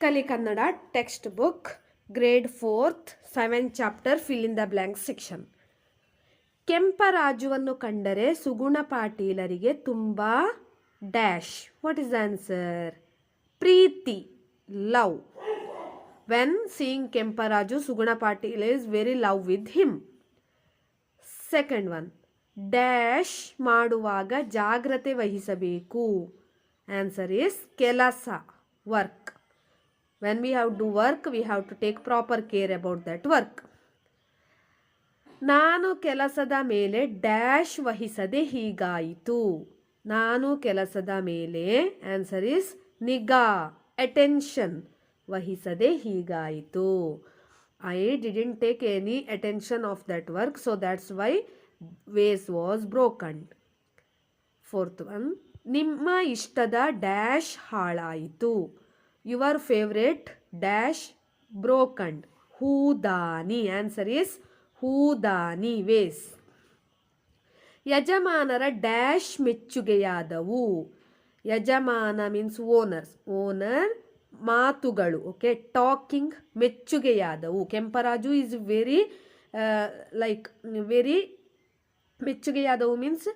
ಕಲಿ Kannada text book grade fourth seven chapter fill in the blank section ಕೆಂಪರಾಜುವನ್ನು ಕಂಡರೆ ಸುಗುಣ ಪಾಟೀಲರಿಗೆ ತುಂಬ dash what is answer Preethi love when seeing Kemparaju, Suguna Patil is very love with him second one dash ಮಾಡುವಾಗ ಜಾಗ್ರತೆ ವಹಿಸಬೇಕು. Answer is ಕೆಲಸ work when we have do work, we have to take proper care about that work. ನಾನು ಕೆಲಸದ ಮೇಲೆ dash ವಹಿಸದೆ ಹೀಗಾಯಿತು. ನಾನು ಕೆಲಸದ ಮೇಲೆ ಆನ್ಸರ್ ಇಸ್ ನಿಗಾ ಅಟೆನ್ಷನ್ ವಹಿಸದೆ ಹೀಗಾಯಿತು. I didn't take any attention of that work so that's why vase was broken fourth one ನಿಮ್ಮ ಇಷ್ಟದ ಡ್ಯಾಶ್ ಹಾಳಾಯಿತು. ಯುವರ್ ಫೇವ್ರೇಟ್ ಡ್ಯಾಶ್ ಬ್ರೋಕಂಡ್ ಹೂದಾನಿ ಆನ್ಸರ್ ಇಸ್ ಹೂದಾನಿ ವೇಸ್. ಯಜಮಾನರ ಡ್ಯಾಶ್ ಮೆಚ್ಚುಗೆಯಾದವು. ಯಜಮಾನ ಮೀನ್ಸ್ ಓನರ್ಸ್ ಓನರ್ ಮಾತುಗಳು okay talking ಮೆಚ್ಚುಗೆಯಾದವು. Kemparaju is very like very ಮೆಚ್ಚುಗೆಯಾದವು means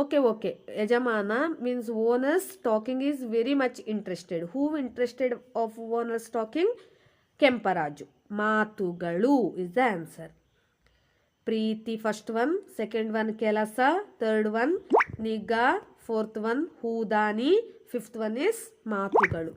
okay okay ಯಜಮಾನ means owners talking is very much interested who interested of owners talking Kemparaju. ಮಾತುಗಳು is the answer ಪ್ರೀತಿ first one second one ಕೆಲಸ third one ನಿಗಾ fourth one ಹೂದಾನಿ fifth one is ಮಾತುಗಳು.